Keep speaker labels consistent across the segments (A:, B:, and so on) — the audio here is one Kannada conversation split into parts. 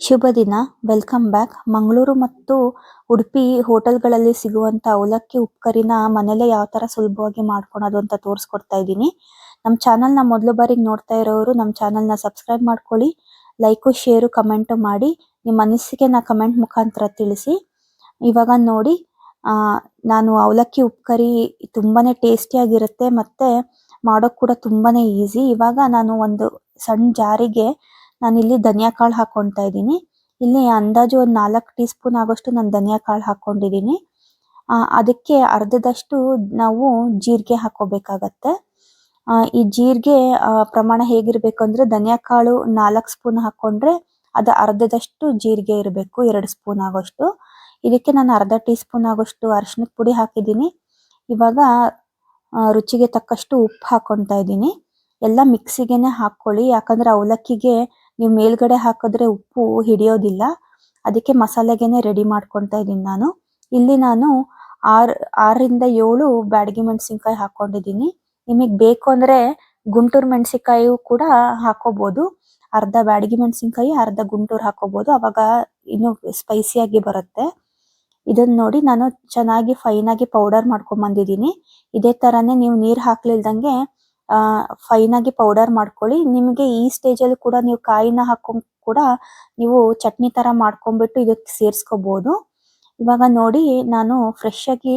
A: ಶುಭ ದಿನ. Welcome back. ಮಂಗಳೂರು ಮತ್ತು ಉಡುಪಿ ಹೋಟೆಲ್ಗಳಲ್ಲಿ ಸಿಗುವಂತ ಅವಲಕ್ಕಿ ಉಪ್ಕರಿನ ಮನೇಲೆ ಯಾವ ತರ ಸುಲಭವಾಗಿ ಮಾಡ್ಕೊಳೋದು ಅಂತ ತೋರಿಸ್ಕೊಡ್ತಾ ಇದ್ದೀನಿ. ನಮ್ಮ ಚಾನಲ್ನ ಮೊದಲ ಬಾರಿಗೆ ನೋಡ್ತಾ ಇರೋರು ನಮ್ಮ ಚಾನಲ್ನ ಸಬ್ಸ್ಕ್ರೈಬ್ ಮಾಡ್ಕೊಳ್ಳಿ, ಲೈಕು, ಶೇರು, ಕಮೆಂಟ್ ಮಾಡಿ. ನಿಮ್ಮ ಅನಿಸಿಕೆನ ಕಮೆಂಟ್ ಮುಖಾಂತರ ತಿಳಿಸಿ. ಇವಾಗ ನೋಡಿ ನಾನು ಅವಲಕ್ಕಿ ಉಪ್ಕರಿ ತುಂಬಾ ಟೇಸ್ಟಿಯಾಗಿರುತ್ತೆ ಮತ್ತು ಮಾಡೋಕ್ಕೆ ಮಾಡೋಕ್ ಕೂಡ ತುಂಬಾ ಈಸಿ. ಇವಾಗ ನಾನು ಒಂದು ಸಣ್ಣ ಜಾರಿಗೆ ನಾನಿಲ್ಲಿ ಧನಿಯಾ ಕಾಳು ಹಾಕೊಳ್ತಾ ಇದ್ದೀನಿ. ಇಲ್ಲಿ ಅಂದಾಜು ಒಂದು ನಾಲ್ಕು ಟೀ ಸ್ಪೂನ್ ಆಗೋಷ್ಟು ನಾನು ಧನಿಯಾ ಕಾಳು ಹಾಕೊಂಡಿದ್ದೀನಿ. ಆ, ಅದಕ್ಕೆ ಅರ್ಧದಷ್ಟು ನಾವು ಜೀರಿಗೆ ಹಾಕೋಬೇಕಾಗತ್ತೆ. ಈ ಜೀರಿಗೆ ಪ್ರಮಾಣ ಹೇಗಿರಬೇಕು ಅಂದರೆ ಧನಿಯಾ ಕಾಳು ನಾಲ್ಕು ಸ್ಪೂನ್ ಹಾಕ್ಕೊಂಡ್ರೆ ಅದು ಅರ್ಧದಷ್ಟು ಜೀರಿಗೆ ಇರಬೇಕು, ಎರಡು ಸ್ಪೂನ್ ಆಗೋಷ್ಟು. ಇದಕ್ಕೆ ನಾನು ಅರ್ಧ ಟೀ ಸ್ಪೂನ್ ಆಗೋಷ್ಟು ಅರಿಶಿಣದ ಪುಡಿ ಹಾಕಿದ್ದೀನಿ. ಇವಾಗ ರುಚಿಗೆ ತಕ್ಕಷ್ಟು ಉಪ್ಪು ಹಾಕ್ಕೊಳ್ತಾ ಇದ್ದೀನಿ. ಎಲ್ಲ ಮಿಕ್ಸಿಗೆನೆ ಹಾಕ್ಕೊಳ್ಳಿ, ಯಾಕಂದ್ರೆ ಅವಲಕ್ಕಿಗೆ ನೀವು ಮೇಲ್ಗಡೆ ಹಾಕಿದ್ರೆ ಉಪ್ಪು ಹಿಡಿಯೋದಿಲ್ಲ. ಅದಕ್ಕೆ ಮಸಾಲೆಗೇನೆ ರೆಡಿ ಮಾಡ್ಕೊಳ್ತಾ ಇದ್ದೀನಿ ನಾನು. ಇಲ್ಲಿ ನಾನು ಆರ್, ಆರರಿಂದ ಏಳು ಬ್ಯಾಡಗಿ ಮೆಣಸಿನ್ಕಾಯಿ ಹಾಕೊಂಡಿದ್ದೀನಿ. ನಿಮಗೆ ಬೇಕು ಅಂದರೆ ಗುಂಟೂರು ಮೆಣಸಿನಕಾಯಿಯು ಕೂಡ ಹಾಕೋಬೋದು. ಅರ್ಧ ಬ್ಯಾಡಗಿ ಮೆಣಸಿನಕಾಯಿ, ಅರ್ಧ ಗುಂಟೂರು ಹಾಕೋಬೋದು. ಅವಾಗ ಇನ್ನು ಸ್ಪೈಸಿಯಾಗಿ ಬರುತ್ತೆ. ಇದನ್ನ ನೋಡಿ ನಾನು ಚೆನ್ನಾಗಿ ಫೈನ್ ಆಗಿ ಪೌಡರ್ ಮಾಡ್ಕೊಂಡ್ ಬಂದಿದ್ದೀನಿ. ಇದೇ ಥರನೇ ನೀವು ನೀರು ಹಾಕ್ಲಿಲ್ದಂಗೆ ಫೈನ್ ಆಗಿ ಪೌಡರ್ ಮಾಡ್ಕೊಳ್ಳಿ. ನಿಮಗೆ ಈ ಸ್ಟೇಜ್ ಅಲ್ಲಿ ಕೂಡ ನೀವು ಕಾಯಿನ ಹಾಕೊಂಡ್ ಕೂಡ ನೀವು ಚಟ್ನಿ ತರ ಮಾಡ್ಕೊಂಡ್ಬಿಟ್ಟು ಇದಕ್ಕೆ ಸೇರಿಸ್ಕೋಬಹುದು ಇವಾಗ ನೋಡಿ, ನಾನು ಫ್ರೆಶ್ ಆಗಿ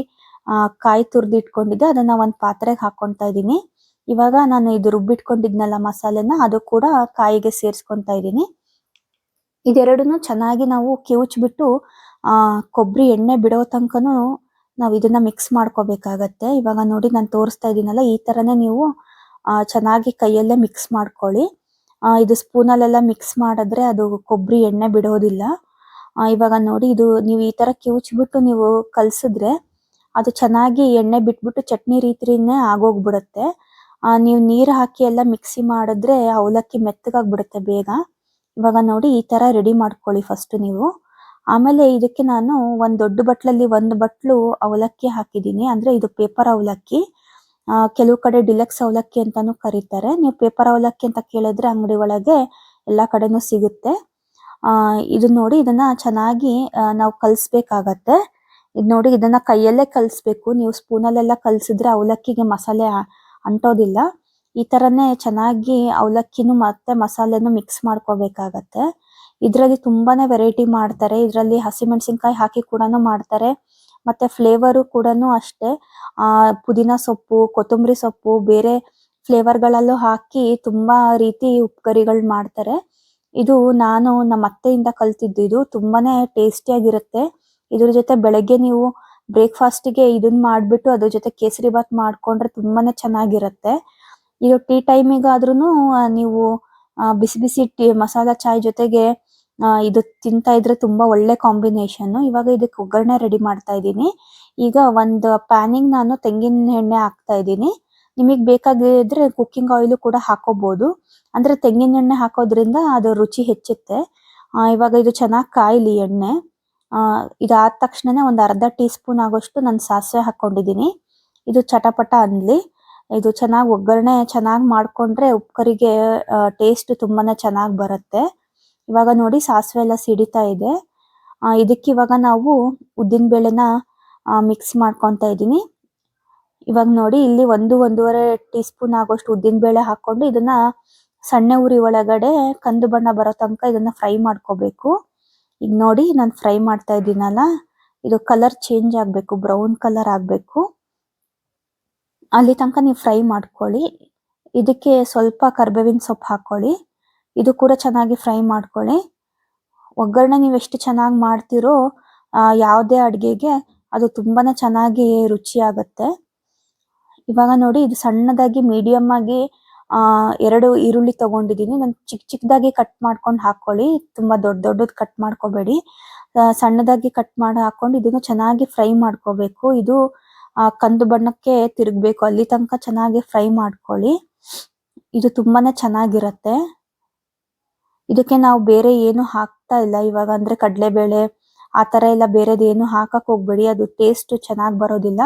A: ಕಾಯಿ ತುರ್ದು ಇಟ್ಕೊಂಡಿದ್ದೆ ಅದನ್ನ ಒಂದ್ ಪಾತ್ರೆಗೆ ಹಾಕೊಂತಾ ಇದ್ದೀನಿ. ಇವಾಗ ನಾನು ಇದು ರುಬ್ಬಿಟ್ಕೊಂಡಿದ್ನಲ್ಲ ಮಸಾಲೆನ, ಅದು ಕೂಡ ಕಾಯಿಗೆ ಸೇರಿಸ್ಕೊಂತ ಇದ್ದೀನಿ. ಇದೆರಡನ್ನು ಚೆನ್ನಾಗಿ ನಾವು ಕಿವುಚ್ಬಿಟ್ಟು ಕೊಬ್ಬರಿ ಎಣ್ಣೆ ಬಿಡೋ ತನಕನೂ ನಾವು ಇದನ್ನ ಮಿಕ್ಸ್ ಮಾಡ್ಕೋಬೇಕಾಗತ್ತೆ. ಇವಾಗ ನೋಡಿ, ನಾನು ತೋರಿಸ್ತಾ ಇದ್ದೀನಲ್ಲ, ಈ ತರನೇ ನೀವು ಚೆನ್ನಾಗಿ ಕೈಯಲ್ಲೇ ಮಿಕ್ಸ್ ಮಾಡ್ಕೊಳ್ಳಿ. ಇದು ಸ್ಪೂನಲ್ಲೆಲ್ಲ ಮಿಕ್ಸ್ ಮಾಡಿದ್ರೆ ಅದು ಕೊಬ್ಬರಿ ಎಣ್ಣೆ ಬಿಡೋದಿಲ್ಲ. ಇವಾಗ ನೋಡಿ ಇದು ನೀವು ಈ ತರ ಕಿವುಚ್ಬಿಟ್ಟು ನೀವು ಕಲಸಿದ್ರೆ ಅದು ಚೆನ್ನಾಗಿ ಎಣ್ಣೆ ಬಿಟ್ಬಿಟ್ಟು ಚಟ್ನಿ ರೀತಿನೇ ಆಗೋಗ್ಬಿಡುತ್ತೆ. ನೀವು ನೀರು ಹಾಕಿ ಎಲ್ಲ ಮಿಕ್ಸಿ ಮಾಡಿದ್ರೆ ಅವಲಕ್ಕಿ ಮೆತ್ತಗಾಗ್ಬಿಡುತ್ತೆ ಬೇಗ. ಇವಾಗ ನೋಡಿ ಈ ತರ ರೆಡಿ ಮಾಡ್ಕೊಳ್ಳಿ ಫಸ್ಟ್ ನೀವು. ಆಮೇಲೆ ಇದಕ್ಕೆ ನಾನು ಒಂದು ದೊಡ್ಡ ಬಟ್ಲಲ್ಲಿ ಒಂದು ಬಟ್ಲು ಅವಲಕ್ಕಿ ಹಾಕಿದ್ದೀನಿ. ಅಂದ್ರೆ ಇದು ಪೇಪರ್ ಅವಲಕ್ಕಿ. ಕೆಲವು ಕಡೆ ಡಿಲಕ್ಸ್ ಅವಲಕ್ಕಿ ಅಂತಾನೂ ಕರೀತಾರೆ. ನೀವು ಪೇಪರ್ ಅವಲಕ್ಕಿ ಅಂತ ಕೇಳಿದ್ರೆ ಅಂಗಡಿ ಒಳಗೆ ಎಲ್ಲಾ ಕಡೆನೂ ಸಿಗುತ್ತೆ. ಆ, ಇದು ನೋಡಿ ಇದನ್ನ ಚೆನ್ನಾಗಿ ನಾವು ಕಲ್ಸ್ಬೇಕಾಗತ್ತೆ. ಇದು ನೋಡಿ ಇದನ್ನ ಕೈಯಲ್ಲೇ ಕಲ್ಸ್ಬೇಕು. ನೀವು ಸ್ಪೂನಲ್ಲೆಲ್ಲ ಕಲ್ಸಿದ್ರೆ ಅವಲಕ್ಕಿಗೆ ಮಸಾಲೆ ಅಂಟೋದಿಲ್ಲ. ಈ ತರನೇ ಚೆನ್ನಾಗಿ ಅವಲಕ್ಕಿನೂ ಮತ್ತೆ ಮಸಾಲೆನು ಮಿಕ್ಸ್ ಮಾಡ್ಕೋಬೇಕಾಗತ್ತೆ. ಇದರಲ್ಲಿ ತುಂಬಾನೇ ವೆರೈಟಿ ಮಾಡ್ತಾರೆ. ಇದರಲ್ಲಿ ಹಸಿಮೆಣಸಿನಕಾಯಿ ಹಾಕಿ ಕೂಡ ಮಾಡ್ತಾರೆ. ಮತ್ತೆ ಫ್ಲೇವರು ಕೂಡನು ಅಷ್ಟೇ. ಆ, ಪುದೀನ ಸೊಪ್ಪು, ಕೊತ್ತಂಬರಿ ಸೊಪ್ಪು, ಬೇರೆ ಫ್ಲೇವರ್ ಗಳಲ್ಲೂ ಹಾಕಿ ತುಂಬಾ ರೀತಿ ಉಪ್ಕರಿಗಳು ಮಾಡ್ತಾರೆ. ಇದು ನಾನು ನಮ್ಮ ಅತ್ತೆಯಿಂದ ಕಲ್ತಿದ್ದು. ಇದು ತುಂಬಾನೇ ಟೇಸ್ಟಿ ಆಗಿರುತ್ತೆ. ಇದ್ರ ಜೊತೆ ಬೆಳಗ್ಗೆ ನೀವು ಬ್ರೇಕ್ಫಾಸ್ಟ್ಗೆ ಇದನ್ನ ಮಾಡ್ಬಿಟ್ಟು ಅದ್ರ ಜೊತೆ ಕೇಸರಿ ಬಾತ್ ಮಾಡ್ಕೊಂಡ್ರೆ ತುಂಬಾನೇ ಚೆನ್ನಾಗಿರುತ್ತೆ. ಇದು ಟೀ ಟೈಮಿಗಾದ್ರೂನು ನೀವು ಬಿಸಿ ಬಿಸಿ ಟೀ ಮಸಾಲಾ ಚಾಯ್ ಜೊತೆಗೆ ಇದು ತಿಂತಾ ಇದ್ರೆ ತುಂಬಾ ಒಳ್ಳೆ ಕಾಂಬಿನೇಷನ್ ಇವಾಗ ಇದಕ್ಕೆ ಒಗ್ಗರಣೆ ರೆಡಿ ಮಾಡ್ತಾ ಇದ್ದೀನಿ. ಈಗ ಒಂದು ಪ್ಯಾನಿಂಗ್ ನಾನು ತೆಂಗಿನ ಎಣ್ಣೆ ಹಾಕ್ತಾ ಇದ್ದೀನಿ. ನಿಮಗೆ ಬೇಕಾಗಿದ್ರೆ ಕುಕ್ಕಿಂಗ್ ಆಯಿಲ್ ಕೂಡ ಹಾಕೋಬಹುದು ಅಂದ್ರೆ ತೆಂಗಿನ ಎಣ್ಣೆ ಹಾಕೋದ್ರಿಂದ ಅದು ರುಚಿ ಹೆಚ್ಚುತ್ತೆ. ಇವಾಗ ಇದು ಚೆನ್ನಾಗಿ ಕಾಯಿಲಿ ಎಣ್ಣೆ. ಇದು ಇದಾದ ತಕ್ಷಣನೇ ಒಂದು ಅರ್ಧ ಟೀ ಸ್ಪೂನ್ ಆಗೋಷ್ಟು ನಾನು ಸಾಸಿವೆ ಹಾಕೊಂಡಿದ್ದೀನಿ. ಇದು ಚಟಪಟ ಅನ್ಲಿ. ಇದು ಚೆನ್ನಾಗಿ ಒಗ್ಗರಣೆ ಚೆನ್ನಾಗಿ ಮಾಡ್ಕೊಂಡ್ರೆ ಉಪ್ಕರಿಗೆ ಟೇಸ್ಟ್ ತುಂಬಾನೇ ಚೆನ್ನಾಗಿ ಬರುತ್ತೆ. ಇವಾಗ ನೋಡಿ ಸಾಸಿವೆ ಎಲ್ಲ ಸಿಡಿತಾ ಇದೆ. ಇದಕ್ಕೆ ಇವಾಗ ನಾವು ಉದ್ದಿನ ಬೇಳೆನ ಮಿಕ್ಸ್ ಮಾಡ್ಕೊತ ಇದ್ದೀನಿ. ಇವಾಗ ನೋಡಿ ಇಲ್ಲಿ ಒಂದು, ಒಂದೂವರೆ ಟೀ ಸ್ಪೂನ್ ಆಗೋಷ್ಟು ಉದ್ದಿನ ಬೇಳೆ ಹಾಕೊಂಡು ಇದನ್ನ ಸಣ್ಣ ಉರಿ ಒಳಗಡೆ ಕಂದು ಬಣ್ಣ ಬರೋ ತನಕ ಇದನ್ನ ಫ್ರೈ ಮಾಡ್ಕೋಬೇಕು. ಈಗ ನೋಡಿ ನಾನು ಫ್ರೈ ಮಾಡ್ತಾ ಇದ್ದೀನಲ್ಲ, ಇದು ಕಲರ್ ಚೇಂಜ್ ಆಗಬೇಕು ಬ್ರೌನ್ ಕಲರ್ ಆಗಬೇಕು. ಅಲ್ಲಿ ತನಕ ನೀವು ಫ್ರೈ ಮಾಡ್ಕೊಳ್ಳಿ. ಇದಕ್ಕೆ ಸ್ವಲ್ಪ ಕರ್ಬೇವಿನ ಸೊಪ್ಪು ಹಾಕೊಳ್ಳಿ ಇದು ಕೂಡ ಚೆನ್ನಾಗಿ ಫ್ರೈ ಮಾಡ್ಕೊಳ್ಳಿ. ಒಗ್ಗರಣೆ ನೀವು ಎಷ್ಟು ಚೆನ್ನಾಗಿ ಮಾಡ್ತಿರೋ ಯಾವುದೇ ಅಡುಗೆಗೆ ಅದು ತುಂಬಾನೇ ಚೆನ್ನಾಗಿ ರುಚಿ ಆಗುತ್ತೆ ಇವಾಗ ನೋಡಿ, ಇದು ಸಣ್ಣದಾಗಿ ಮೀಡಿಯಂ ಆಗಿ ಎರಡು ಈರುಳ್ಳಿ ತಗೊಂಡಿದ್ದೀನಿ. ನಾನು ಚಿಕ್ಕ ಚಿಕ್ಕದಾಗಿ ಕಟ್ ಮಾಡ್ಕೊಂಡು ಹಾಕೊಳ್ಳಿ. ತುಂಬಾ ದೊಡ್ಡ ದೊಡ್ಡದ್ ಕಟ್ ಮಾಡ್ಕೋಬೇಡಿ. ಸಣ್ಣದಾಗಿ ಕಟ್ ಮಾಡಿ ಹಾಕೊಂಡು ಇದನ್ನು ಚೆನ್ನಾಗಿ ಫ್ರೈ ಮಾಡ್ಕೋಬೇಕು. ಇದು ಕಂದು ಬಣ್ಣಕ್ಕೆ ತಿರುಗಬೇಕು. ಅಲ್ಲಿ ತನಕ ಚೆನ್ನಾಗಿ ಫ್ರೈ ಮಾಡ್ಕೊಳ್ಳಿ. ಇದು ತುಂಬಾನೇ ಚೆನ್ನಾಗಿರತ್ತೆ. ಇದಕ್ಕೆ ನಾವು ಬೇರೆ ಏನು ಹಾಕ್ತಾ ಇಲ್ಲ. ಇವಾಗ ಅಂದ್ರೆ ಕಡಲೆಬೇಳೆ ಆ ತರ ಎಲ್ಲ ಬೇರೆದ್ ಏನು ಹಾಕಕ್ ಹೋಗ್ಬೇಡಿ. ಅದು ಟೇಸ್ಟ್ ಚೆನ್ನಾಗಿ ಬರೋದಿಲ್ಲ.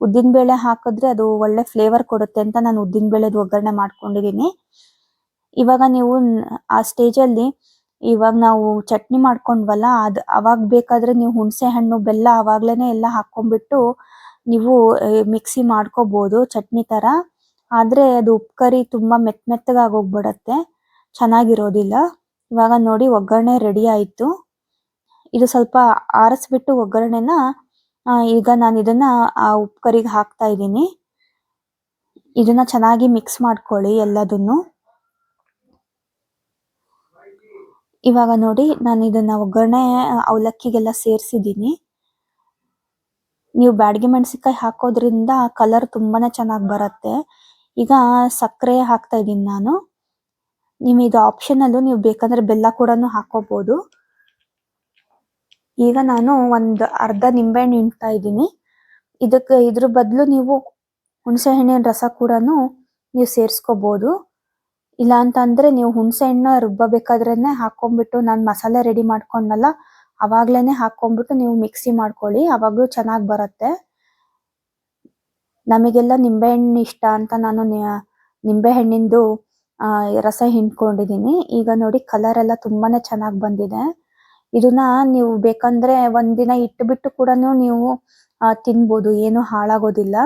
A: ಉದ್ದಿನ ಬೇಳೆ ಹಾಕಿದ್ರೆ ಅದು ಒಳ್ಳೆ ಫ್ಲೇವರ್ ಕೊಡುತ್ತೆ ಅಂತ ನಾನು ಉದ್ದಿನ ಬೇಳೆದು ಒಗ್ಗರಣೆ ಮಾಡ್ಕೊಂಡಿದೀನಿ. ಇವಾಗ ನೀವು ಆ ಸ್ಟೇಜ್ ಅಲ್ಲಿ ಇವಾಗ ನಾವು ಚಟ್ನಿ ಮಾಡ್ಕೊಂಡ್ವಲ್ಲ, ಅದ್ ಅವಾಗ ಬೇಕಾದ್ರೆ ನೀವು ಹುಣಸೆ ಹಣ್ಣು, ಬೆಲ್ಲ ಅವಾಗ್ಲೇನೆ ಎಲ್ಲ ಹಾಕೊಂಡ್ಬಿಟ್ಟು ನೀವು ಮಿಕ್ಸಿ ಮಾಡ್ಕೋಬಹುದು ಚಟ್ನಿ ತರ. ಆದ್ರೆ ಅದು ಉಪ್ಕರಿ ತುಂಬಾ ಮೆತ್ತ ಮೆತ್ತಗಾಗೋಗ್ಬಿಡತ್ತೆ ಚೆನ್ನಾಗಿರೋದಿಲ್ಲ. ಇವಾಗ ನೋಡಿ ಒಗ್ಗರಣೆ ರೆಡಿ ಆಯಿತು. ಇದು ಸ್ವಲ್ಪ ಆರಿಸ್ಬಿಟ್ಟು ಒಗ್ಗರಣೆನ ಈಗ ನಾನು ಇದನ್ನ, ಆ ಉಪ್ಪುಕರಿಗೆ ಹಾಕ್ತಾ ಇದ್ದೀನಿ. ಇದನ್ನ ಚೆನ್ನಾಗಿ ಮಿಕ್ಸ್ ಮಾಡ್ಕೊಳ್ಳಿ ಎಲ್ಲದನ್ನು. ಇವಾಗ ನೋಡಿ ನಾನು ಇದನ್ನ ಒಗ್ಗರಣೆ ಅವಲಕ್ಕಿಗೆಲ್ಲ ಸೇರಿಸಿದ್ದೀನಿ. ನೀವು ಬ್ಯಾಡಗಿ ಮೆಣಸಿನ್ಕಾಯಿ ಹಾಕೋದ್ರಿಂದ ಕಲರ್ ತುಂಬಾನೇ ಚೆನ್ನಾಗಿ ಬರುತ್ತೆ. ಈಗ ಸಕ್ಕರೆ ಹಾಕ್ತಾ ಇದ್ದೀನಿ ನಾನು. ನಿಮ್ ಇದು ಆಪ್ಷನಲ್ ನೀವು ಬೇಕಂದ್ರೆ ಬೆಲ್ಲ ಕೂಡ ಹಾಕೋಬಹುದು ಈಗ ನಾನು ಒಂದ್ ಅರ್ಧ ನಿಂಬೆಹಣ್ಣು ಹಿಂಡ್ತಾ ಇದ್ದೀನಿ. ಇದಕ್ಕೆ ಇದ್ರ ಬದಲು ನೀವು ಹುಣಸೆ ಹಣ್ಣಿನ ರಸ ಕೂಡ ನೀವು ಸೇರಿಸ್ಕೋಬಹುದು ಇಲ್ಲ ಅಂತ ಅಂದ್ರೆ ನೀವು ಹುಣಸೆ ಹಣ್ಣು ರುಬ್ಬಬೇಕಾದ್ರೇನೆ ಹಾಕೊಂಡ್ಬಿಟ್ಟು ನಾನು ಮಸಾಲೆ ರೆಡಿ ಮಾಡ್ಕೊಂಡ್ನಲ್ಲ, ಅವಾಗ್ಲೇನೆ ಹಾಕೊಂಡ್ಬಿಟ್ಟು ನೀವು ಮಿಕ್ಸಿ ಮಾಡ್ಕೊಳ್ಳಿ, ಅವಾಗ್ಲೂ ಚೆನ್ನಾಗಿ ಬರುತ್ತೆ. ನಮಗೆಲ್ಲ ನಿಂಬೆಹಣ್ಣು ಇಷ್ಟ ಅಂತ ನಾನು ನಿಂಬೆಹಣ್ಣಿಂದು ರಸ ಹಿಂಡ್ಕೊಂಡಿದೀನಿ ಈಗ ನೋಡಿ ಕಲರ್ ಎಲ್ಲ ತುಂಬಾನೇ ಚೆನ್ನಾಗಿ ಬಂದಿದೆ. ಇದನ್ನ ನೀವು ಬೇಕಂದ್ರೆ ಒಂದಿನ ಇಟ್ಬಿಟ್ಟು ಕೂಡ ನೀವು ತಿನ್ಬೋದು. ಏನು ಹಾಳಾಗೋದಿಲ್ಲ.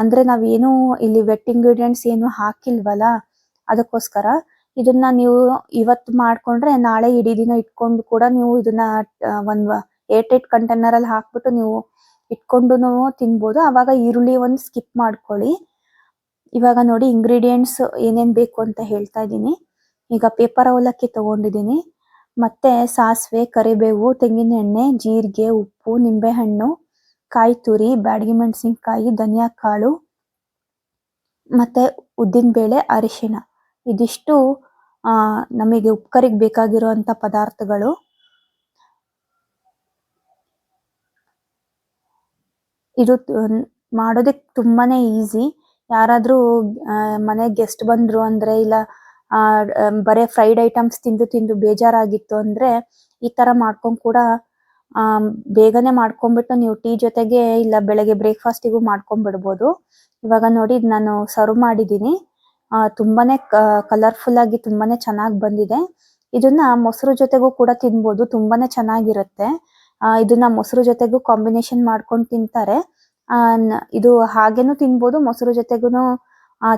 A: ಅಂದ್ರೆ ನಾವೇನು ಇಲ್ಲಿ ವೆಟ್ ಇಂಗ್ರೀಡಿಯೆಂಟ್ಸ್ ಏನು ಹಾಕಿಲ್ವಲ್ಲ? ಅದಕ್ಕೋಸ್ಕರ ಇದನ್ನ ನೀವು ಇವತ್ತು ಮಾಡ್ಕೊಂಡ್ರೆ ನಾಳೆ ಇಡೀ ದಿನ ಇಟ್ಕೊಂಡು ಕೂಡ ನೀವು ಇದನ್ನ ಒಂದ್ ಏಟ್ ಏಟ್ ಕಂಟೈನರ್ ಅಲ್ಲಿ ಹಾಕ್ಬಿಟ್ಟು ನೀವು ಇಟ್ಕೊಂಡು ತಿನ್ಬೋದು. ಅವಾಗ ಈರುಳ್ಳಿ ಒಂದು ಸ್ಕಿಪ್ ಮಾಡ್ಕೊಳ್ಳಿ. ಇವಾಗ ನೋಡಿ ಇಂಗ್ರೀಡಿಯೆಂಟ್ಸ್ ಏನೇನು ಬೇಕು ಅಂತ ಹೇಳ್ತಾ ಇದ್ದೀನಿ. ಈಗ ಪೇಪರ್ ಅವಲಕ್ಕಿ ತಗೊಂಡಿದ್ದೀನಿ. ಮತ್ತೆ ಸಾಸಿವೆ, ಕರಿಬೇವು, ತೆಂಗಿನ ಎಣ್ಣೆ, ಜೀರಿಗೆ, ಉಪ್ಪು, ನಿಂಬೆಹಣ್ಣು, ಕಾಯಿ ತುರಿ, ಬ್ಯಾಡಗಿ ಮೆಣಸಿನ್ಕಾಯಿ, ಧನಿಯಾ ಕಾಳು, ಮತ್ತೆ ಉದ್ದಿನ ಬೇಳೆ ಅರಿಶಿಣ. ಇದಿಷ್ಟು ನಮಗೆ ಉಪ್ಕರಿಗೆ ಬೇಕಾಗಿರುವಂಥ ಪದಾರ್ಥಗಳು. ಇದು ಮಾಡೋದಕ್ಕೆ ತುಂಬಾನೇ ಈಸಿ ಯಾರಾದ್ರೂ ಮನೆಗೆ ಗೆಸ್ಟ್ ಬಂದ್ರು ಅಂದ್ರೆ ಇಲ್ಲ ಬರೇ ಫ್ರೈಡ್ ಐಟಮ್ಸ್ ತಿಂದು ತಿಂದು ಬೇಜಾರಾಗಿತ್ತು ಅಂದ್ರೆ ಈ ತರ ಮಾಡ್ಕೊಂಡ್ ಕೂಡ, ಆ, ಬೇಗನೆ ಮಾಡ್ಕೊಂಡ್ಬಿಟ್ಟು ನೀವು ಟೀ ಜೊತೆಗೆ ಇಲ್ಲ ಬೆಳಗ್ಗೆ ಬ್ರೇಕ್ಫಾಸ್ಟಿಗೂ ಮಾಡ್ಕೊಂಡ್ ಮಾಡ್ಕೊಂಡ್ಬಿಡ್ಬೋದು ಇವಾಗ ನೋಡಿ ನಾನು ಸರ್ವ್ ಮಾಡಿದೀನಿ ಆ, ತುಂಬಾನೇ ಕಲರ್ಫುಲ್ ಆಗಿ ತುಂಬಾನೇ ಚೆನ್ನಾಗಿ ಬಂದಿದೆ. ಇದನ್ನ ಮೊಸರು ಜೊತೆಗೂ ಕೂಡ ತಿನ್ಬೋದು, ತುಂಬಾನೇ ಚೆನ್ನಾಗಿರುತ್ತೆ. ಇದನ್ನ ಮೊಸರು ಜೊತೆಗೂ ಕಾಂಬಿನೇಷನ್ ಮಾಡ್ಕೊಂಡು ತಿಂತಾರೆ. ಇದು ಹಾಗೇನು ತಿನ್ಬೋದು, ಮೊಸರು ಜೊತೆಗೂ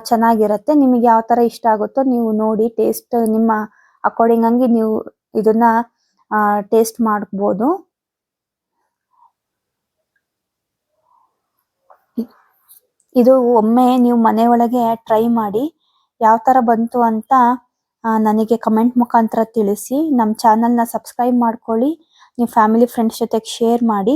A: ಚೆನ್ನಾಗಿರುತ್ತೆ. ನಿಮಗೆ ಯಾವ ತರ ಇಷ್ಟ ಆಗುತ್ತೋ ನೀವು ನೋಡಿ ಟೇಸ್ಟ್ ನಿಮ್ಮ ಅಕಾರ್ಡಿಂಗ್ ಆಗಿ ನೀವು ಇದನ್ನ ಟೇಸ್ಟ್ ಮಾಡ್ಬೋದು. ಇದು ಒಮ್ಮೆ ನೀವು ಮನೆ ಒಳಗೆ ಟ್ರೈ ಮಾಡಿ, ಯಾವ ತರ ಬಂತು ಅಂತ ನನಗೆ ಕಮೆಂಟ್ ಮುಖಾಂತರ ತಿಳಿಸಿ. ನಮ್ಮ ಚಾನಲ್ನ ಸಬ್ಸ್ಕ್ರೈಬ್ ಮಾಡ್ಕೊಳ್ಳಿ. ನಿಮ್ಮ ಫ್ಯಾಮಿಲಿ ಫ್ರೆಂಡ್ಸ್ ಜೊತೆಗೆ ಶೇರ್ ಮಾಡಿ.